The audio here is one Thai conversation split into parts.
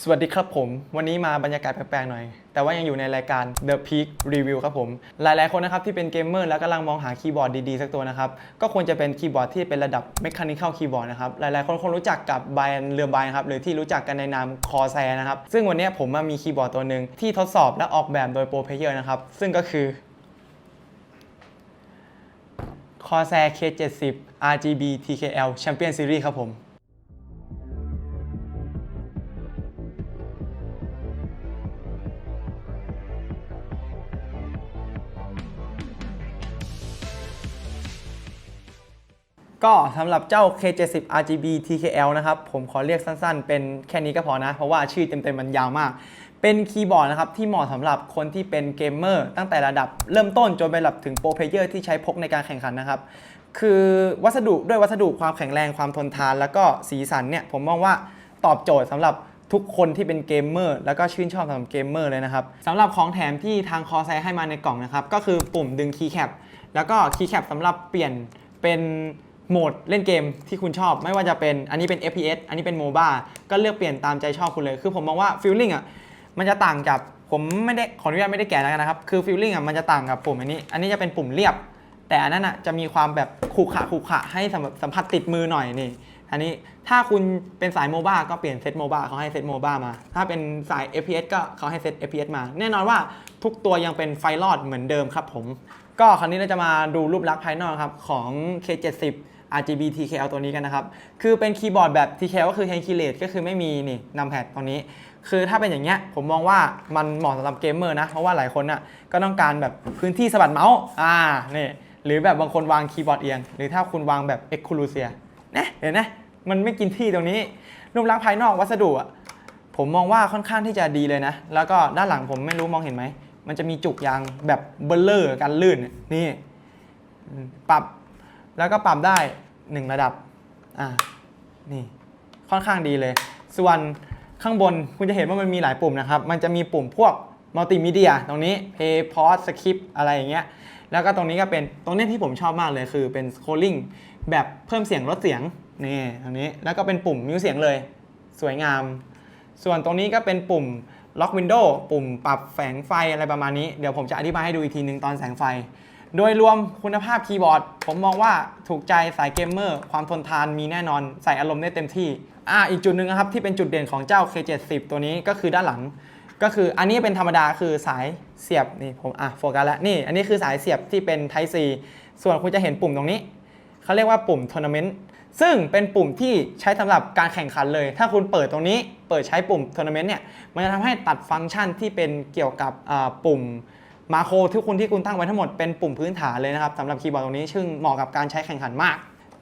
สวัสดีครับผม วันนี้มาบรรยากาศแปลกๆหน่อย แต่ว่ายังอยู่ในรายการ The Peak Review ครับผม หลายๆคนนะครับที่เป็นเกมเมอร์แล้วกำลังมองหาคีย์บอร์ดดีๆ สักตัวนะครับ ก็ควรจะเป็นคีย์บอร์ดที่เป็นระดับ Mechanical Keyboard นะครับ หลายๆคนคงรู้จักกับแบรนด์เรือใบนะครับ หรือที่รู้จักกันในนาม Corsair นะครับ ซึ่งวันนี้ผมมามีคีย์บอร์ดตัวหนึ่งที่ทดสอบและออกแบบโดยโปรเพเยอร์นะครับ ซึ่งก็คือ Corsair K70 RGB TKL Champion Series ครับผม ก็สำหรับเจ้า K70 RGB TKL นะครับ ผมขอเรียกสั้นๆ เป็นแค่นี้ก็พอนะ เพราะว่าชื่อเต็มๆมันยาวมาก เป็นคีย์บอร์ดนะครับ ที่เหมาะสำหรับคนที่เป็นเกมเมอร์ตั้งแต่ระดับเริ่มต้นจนไประดับถึงโปรเพเยอร์ที่ใช้พกในการแข่งขันนะครับ คือวัสดุด้วยวัสดุความแข็งแรงความทนทาน แล้วก็สีสันเนี่ยผมมองว่าตอบโจทย์สำหรับทุกคนที่เป็นเกมเมอร์แล้วก็ชื่นชอบสำหรับเกมเมอร์เลยนะครับสำหรับของแถมที่ทางคอแซให้มาในกล่องนะครับก็คือปุ่มดึงคีย์แคปแล้วก็คีย์แคปสำหรับเปลี่ยนเป็น โหมดเล่นเกมที่คุณชอบ ไม่ว่าจะเป็นอันนี้เป็น FPS อันนี้เป็น MOBA ก็เลือกเปลี่ยนตามใจชอบคุณเลย คือผมมองว่าฟีลลิ่งอะมันจะต่างกับผมไม่ได้ขออนุญาตไม่ได้แก่แล้วกันนะครับ คือฟีลลิ่งอะมันจะต่างกับปุ่มอันนี้ อันนี้จะเป็นปุ่มเรียบ แต่อันนั้นอะจะมีความแบบขรุขะขรุขะให้สัมสัมผัสติดมือหน่อยนี่อันนี้ถ้าคุณเป็นสายโมบ้าก็เปลี่ยนเซตโมบ้าเขาให้เซตโมบ้ามา ถ้าเป็นสาย FPS ก็เขาให้เซต FPS มา แน่นอนว่าทุกตัวยังเป็นไฟรอดเหมือนเดิมครับผม ก็คราวนี้เราจะมาดูรูปลักษณ์ภายนอกครับของ K70 RGB TKL ตัวนี้กันนะครับ คือเป็นคีย์บอร์ดแบบ TKL ก็คือ hand keyless ก็คือไม่มีนี่นำแพดตรงนี้ คือถ้าเป็นอย่างเงี้ยผมมองว่ามันเหมาะสำหรับเกมเมอร์นะ เพราะว่าหลายคนน่ะก็ต้องการแบบพื้นที่สะบัดเมาส์อ่านี่หรือแบบบางคนวางคีย์บอร์ดเอียง หรือถ้าคุณวางแบบ e x c l u s i v e นะเห็นไหมมันไม่กินที่ตรงนี้รูปลักษณ์ภายนอกวัสดุอะผมมองว่าค่อนข้างที่จะดีเลยนะ แล้วก็ด้านหลังผมไม่รู้มองเห็นไหม มันจะมีจุกยางแบบเบลเลอร์กันลื่นนี่ ปรับแล้วก็ปรับได้ 1 ระดับ อ่า นี่ค่อนข้างดีเลย ส่วนข้างบนคุณจะเห็นว่ามันมีหลายปุ่มนะครับ มันจะมีปุ่มพวกมัลติมีเดียตรงนี้ Play Pause Skip อะไรอย่างเงี้ย แล้วก็ตรงนี้ก็เป็น ตรงนี้ที่ผมชอบมากเลยคือเป็น scrolling แบบเพิ่มเสียงลดเสียง นี่ตรงนี้ แล้วก็เป็นปุ่มมิวเสียงเลย สวยงาม ส่วนตรงนี้ก็เป็นปุ่ม Lock Window ปุ่มปรับแสงไฟอะไรประมาณนี้ เดี๋ยวผมจะอธิบายให้ดูอีกทีนึงตอนแสงไฟ โดยรวมคุณภาพคีย์บอร์ด ผมมองว่าถูกใจสายเกมเมอร์ ความทนทานมีแน่นอน ใส่อารมณ์ได้เต็มที่อ่าอีกจุดหนึ่งนะครับ ที่เป็นจุดเด่นของเจ้า K70 ตัวนี้ก็คือด้านหลัง ก็คืออันนี้เป็นธรรมดาคือสายเสียบนี่ผมอะโฟกัสแล้วนี่ อันนี้คือสายเสียบที่เป็น Type C ส่วนคุณจะเห็นปุ่มตรงนี้เขาเรียกว่าปุ่ม Tournament ซึ่งเป็นปุ่มที่ใช้สำหรับการแข่งขันเลย ถ้าคุณเปิดตรงนี้เปิดใช้ปุ่ม Tournament เนี่ยมันจะทำให้ตัดฟังก์ชันที่เป็นเกี่ยวกับอ่าปุ่ม มาโครที่คุณที่คุณตั้งไว้ทั้งหมดเป็นปุ่มพื้นฐานเลยนะครับสำหรับคีย์บอร์ดตรงนี้ซึ่งเหมาะกับการใช้แข่งขันมาก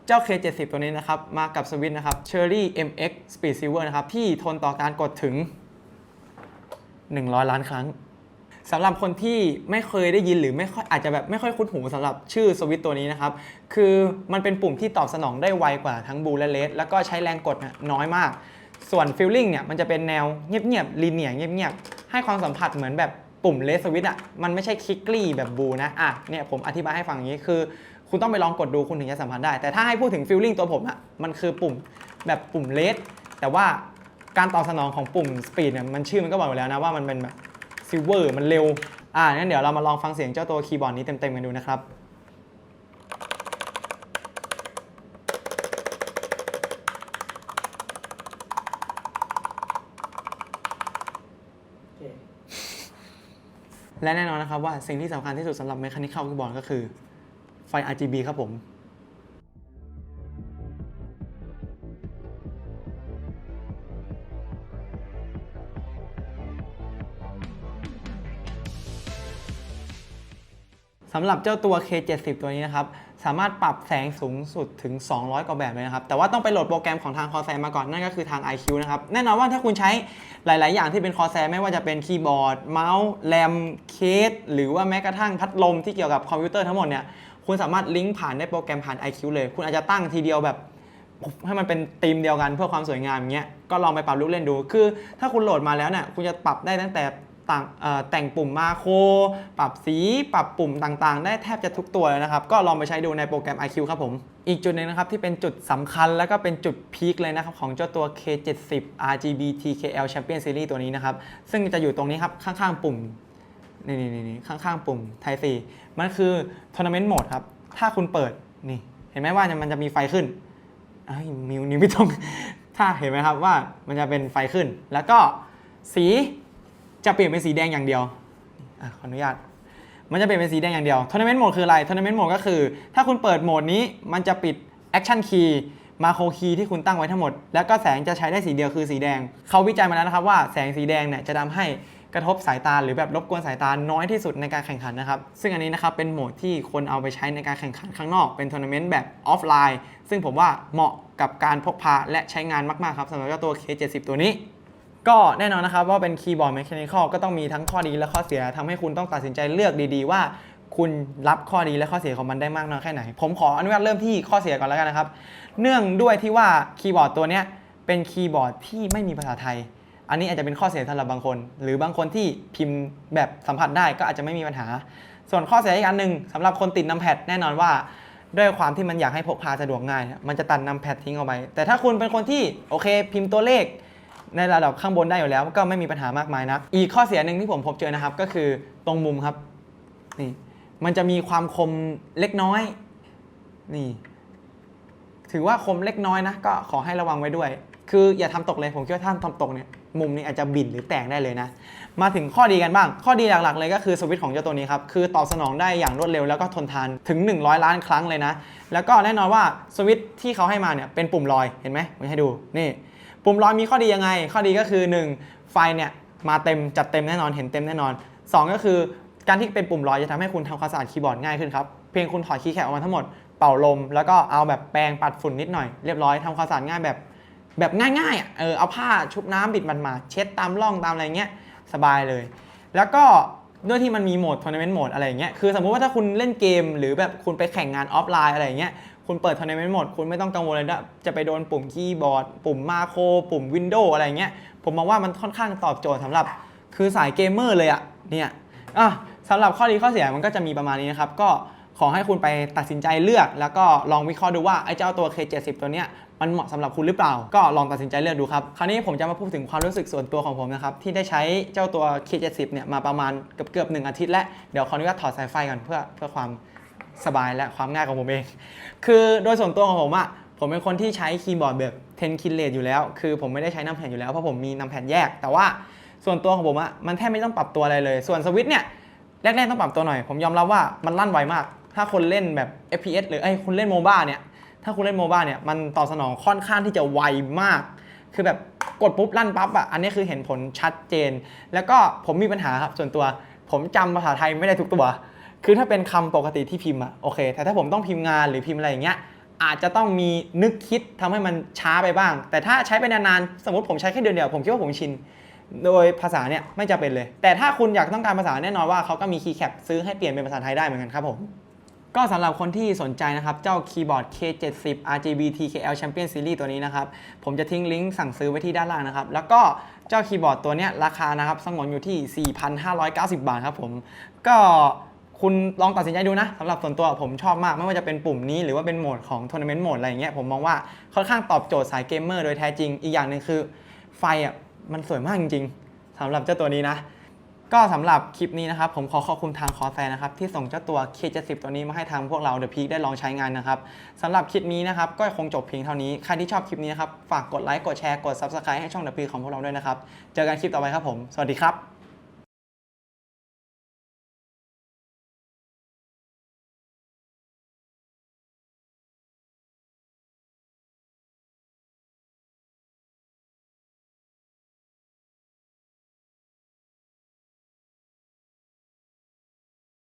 เจ้า K70 ตัวนี้นะครับ มากับสวิตช์นะครับ Cherry MX Speed Silver นะครับ ที่ทนต่อการกดถึง 100 ล้านครั้งสำหรับคนที่ไม่เคยได้ยินหรือไม่ค่อยอาจจะแบบไม่ค่อยคุ้นหูสำหรับชื่อสวิตช์ตัวนี้นะครับ คือมันเป็นปุ่มที่ตอบสนองได้ไวกว่าทั้งบูและเลสแล้วก็ใช้แรงกดน้อยมาก ส่วนฟิลลิ่งเนี่ยมันจะเป็นแนวเงียบๆลีเนียเงียบๆให้ความสัมผัสเหมือนแบบ ปุ่มเลสสวิตช์อะมันไม่ใช่คลิกลี่แบบบูนะอะเนี่ยผมอธิบายให้ฟังอย่างนี้คือ คุณต้องไปลองกดดูคุณถึงจะสัมผัสได้ แต่ถ้าให้พูดถึงฟิลลิ่งตัวผมอะมันคือปุ่มแบบปุ่มเลสแต่ว่าการตอบสนองของปุ่มสปีดเนี่ยมันชื่อมันก็บอกอยู่แล้วนะว่ามันเป็นแบบซิลเวอร์มันเร็วอะงั้นเดี๋ยวเรามาลองฟังเสียงเจ้าตัวคีย์บอร์ดนี้เต็มๆกันดูนะครับ และแน่นอนนะครับว่าสิ่งที่สำคัญที่สุดสำหรับ Mechanical Keyboard ก็คือไฟ RGB ครับผม สำหรับเจ้าตัว K70 ตัวนี้นะครับ สามารถปรับแสงสูงสุดถึง 200 กว่าแบบเลยนะครับ แต่ว่าต้องไปโหลดโปรแกรมของทาง Corsair มาก่อน นั่นก็คือทาง iQ นะครับ แน่นอนว่าถ้าคุณใช้หลาย ๆ อย่างที่เป็น Corsair ไม่ว่าจะเป็นคีย์บอร์ด เมาส์ แรม เคส หรือว่าแม้กระทั่งพัดลมที่เกี่ยวกับคอมพิวเตอร์ทั้งหมดเนี่ย คุณสามารถลิงก์ผ่านได้โปรแกรมผ่าน iQ เลย คุณอาจจะตั้งทีเดียวแบบให้มันเป็นธีมเดียวกันเพื่อความสวยงามอย่างเงี้ย ก็ลองไปปรับลูกเล่นดู คือ ถ้าคุณโหลดมาแล้วเนี่ย คุณจะปรับได้ตั้งแต่ ต่างแต่งปุ่มมาโครปรับสีปรับปุ่มต่างๆ ได้แทบจะทุกตัวเลยนะครับ ก็ลองไปใช้ดูในโปรแกรม iQ ครับผม อีกจุดหนึ่งนะครับที่เป็นจุดสำคัญแล้วก็เป็นจุดพีคเลยนะครับ ของเจ้าตัว K70 RGB TKL Champion Series ตัวนี้นะครับ ซึ่งจะอยู่ตรงนี้ครับ ข้างๆ ปุ่มนี่นี่นี่ข้างๆ ปุ่ม Type C มันคือ Tournament Mode ครับ ถ้าคุณเปิดนี่ เห็นไหมว่ามันจะมีไฟขึ้นอ้มิวนิ้วไม่ตรงถ้าเห็นไหมครับว่ามันจะเป็นไฟขึ้น แล้วก็สี จะเปลี่ยนเป็นสีแดงอย่างเดียวอะขออนุญาต มันจะเปลี่ยนเป็นสีแดงอย่างเดียว Tournament Mode คืออะไร Tournament Mode ก็คือ ถ้าคุณเปิดโหมดนี้มันจะปิด Action Key มาโคคีย์ที่คุณตั้งไว้ทั้งหมด แล้วก็แสงจะใช้ได้สีเดียวคือสีแดง เขาวิจัยมาแล้วนะครับว่าแสงสีแดงเนี่ยจะทำให้กระทบสายตาหรือแบบรบกวนสายตาน้อยที่สุดในการแข่งขันนะครับ ซึ่งอันนี้นะครับเป็นโหมดที่คนเอาไปใช้ในการแข่งขันข้างนอกเป็นทัวร์นาเมนต์แบบออฟไลน์ ซึ่งผมว่าเหมาะกับการพกพาและใช้งานมากๆครับสำหรับเจ้าตัว K70 ตัวนี้ ก็แน่นอนนะครับว่าเป็นคีย์บอร์ดแมชชีนิคอลก็ต้องมีทั้งข้อดีและข้อเสียทำให้คุณต้องตัดสินใจเลือกดีๆ ว่า คุณรับข้อดีและข้อเสียของมันได้มากน้อยแค่ไหน ผมขออนุญาตเริ่มที่ข้อเสียก่อนแล้วกันนะครับ เนื่องด้วยที่ว่าคีย์บอร์ดตัวเนี้ยเป็นคีย์บอร์ดที่ไม่มีภาษาไทย อันนี้อาจจะเป็นข้อเสียสำหรับบางคน หรือบางคนที่พิมพ์แบบสัมผัสได้ก็อาจจะไม่มีปัญหา ส่วนข้อเสียอีกอันหนึ่งสำหรับคนติดนัมแพดแน่นอนว่าด้วยความที่มันอยากให้พกพาสะดวกง่าย มันจะตัดนัมแพดทิ้งเอาไปแต่ถ้าคุณเป็นคนที่โอเค พิมพ์ตัวเลข ในระดับข้างบนได้อยู่แล้ว ก็ไม่มีปัญหามากมายนัก อีกข้อเสียหนึ่งที่ผมพบเจอนะครับ ก็คือตรงมุมครับนี่มันจะมีความคมเล็กน้อยนี่ ถือว่าคมเล็กน้อยนะ ก็ขอให้ระวังไว้ด้วย คืออย่าทำตกเลยผมคิดว่าถ้าทำตกเนี่ยมุมนี้อาจจะบินหรือแตกได้เลยนะ มาถึงข้อดีกันบ้าง ข้อดีหลักๆ เลยก็คือสวิตช์ของเจ้าตัวนี้ครับ คือตอบสนองได้อย่างรวดเร็วแล้วก็ทนทานถึง 100 ล้านครั้งเลยนะ แล้วก็แน่นอนว่าสวิตช์ที่เขาให้มาเนี่ยเป็นปุ่มลอย เห็นไหมผมให้ดู นี่ ปุ่มลอยมีข้อดียังไง ข้อดีก็คือ 1 ไฟเนี่ยมาเต็มจัดเต็มแน่นอนเห็นเต็มแน่นอน 2 ก็คือการที่เป็นปุ่มลอยจะทำให้คุณทำความสะอาดคีย์บอร์ดง่ายขึ้นครับ เพียงคุณถอดคีย์แคปออกมาทั้งหมดเป่าลม แล้วก็เอาแบบแปรงปัดฝุ่นนิดหน่อยเรียบร้อยทำความสะอาดง่ายแบบแบบง่ายๆเออเอาผ้าชุบน้ำบิดมันมาเช็ดตามร่องตามอะไรเงี้ยสบายเลย แล้วก็ด้วยที่มันมีโหมดทัวร์นาเมนต์โหมดอะไรอย่างเงี้ย คือสมมุติว่าถ้าคุณเล่นเกม หรือแบบคุณไปแข่งงานออฟไลน์อะไรอย่างเงี้ย คุณเปิดทัวร์นาเมนต์หมด คุณไม่ต้องกังวลเลยว่าจะไปโดนปุ่มคีย์บอร์ด ปุ่มมาโคร ปุ่มวินโดว์อะไรเงี้ย ผมมองว่ามันค่อนข้างตอบโจทย์สำหรับ คือสายเกมเมอร์เลยอะเนี่ยอะสำหรับข้อดีข้อเสียมันก็จะมีประมาณนี้นะครับ ก็ขอให้คุณไปตัดสินใจเลือก แล้วก็ลองวิเคราะห์ดูว่าไอ้เจ้าตัว K70 ตัวเนี้ยมันเหมาะสำหรับคุณหรือเปล่า ก็ลองตัดสินใจเลือกดูครับ คราวนี้ผมจะมาพูดถึงความรู้สึกส่วนตัวของผมนะครับ ที่ได้ใช้เจ้าตัว K70 เนี่ยมาประมาณเกือบเกือบหนึ่งอาทิตย์แล้ว เดี๋ยวขออนุญาตถอดสายไฟก่อนเพื่อเพื่อความ สบายและความง่ายของผมเอง คือโดยส่วนตัวของผมอะผมเป็นคนที่ใช้คีย์บอร์ดแบบ10คินเลตอยู่แล้ว คือผมไม่ได้ใช้น้ำแผ่นอยู่แล้ว เพราะผมมีน้ำแผ่นแยก แต่ว่าส่วนตัวของผมอะมันแทบไม่ต้องปรับตัวอะไรเลย ส่วนสวิตช์เนี่ยแรกๆต้องปรับตัวหน่อย ผมยอมรับว่ามันลั่นไวมาก ถ้าคนเล่นแบบ FPS หรือไอ้ยคุณเล่นโมบ้าเนี่ย ถ้าคุณเล่นโมบ้าเนี่ย มันตอบสนองค่อนข้างที่จะไวมาก คือแบบกดปุ๊บลั่นปั๊บอะ อันนี้คือเห็นผลชัดเจน แล้วก็ผมมีปัญหาครับส่วนตัว ผมจำภาษาไทยไม่ได้ทุกตัว คือถ้าเป็นคำปกติที่พิมพ์อะโอเค แต่ถ้าผมต้องพิมพ์งานหรือพิมพ์อะไรอย่างเงี้ยอาจจะต้องมีนึกคิดทำให้มันช้าไปบ้าง แต่ถ้าใช้ไปนานๆ สมมติผมใช้แค่เดือนเดียว ผมคิดว่าผมชิน โดยภาษาเนี่ยไม่จำเป็นเลย แต่ถ้าคุณอยากต้องการภาษาแน่นอนว่าเขาก็มีคีย์แคปซื้อให้เปลี่ยนเป็นภาษาไทยได้เหมือนกันครับผม ก็สำหรับคนที่สนใจนะครับ เจ้าคีย์บอร์ด K70 RGB TKL Champion Series ตัวนี้นะครับ ผมจะทิ้งลิงก์สั่งซื้อไว้ที่ด้านล่างนะครับ แล้วก็เจ้าคีย์บอร์ดตัวนี้ราคานะครับสงวนอยู่ที่ 4,590 บาทครับผม ก็ คุณลองตัดสินใจดูนะสำหรับส่วนตัวผมชอบมาก ไม่ว่าจะเป็นปุ่มนี้หรือว่าเป็นโหมดของทัวร์นาเมนต์โหมดอะไรอย่างเงี้ยผมมองว่าค่อนข้างตอบโจทย์สายเกมเมอร์โดยแท้จริง อีกอย่างหนึ่งคือไฟอะมันสวยมากจริงๆสำหรับเจ้าตัวนี้นะ ก็สำหรับคลิปนี้นะครับ ผมขอขอบคุณทางคอแซนะครับที่ส่งเจ้าตัว K70 ตัวนี้มาให้ทางพวกเรา The Peak ได้ลองใช้งานนะครับสำหรับคลิปนี้นะครับก็คงจบเพียงเท่านี้ใครที่ชอบคลิปนี้นะครับฝากกดไลค์กดแชร์กด Subscribe ให้ช่อง The Peak ของพวกเราด้วยนะครับเจอกันคลิปต่อไปครับผมสวัสดีครับ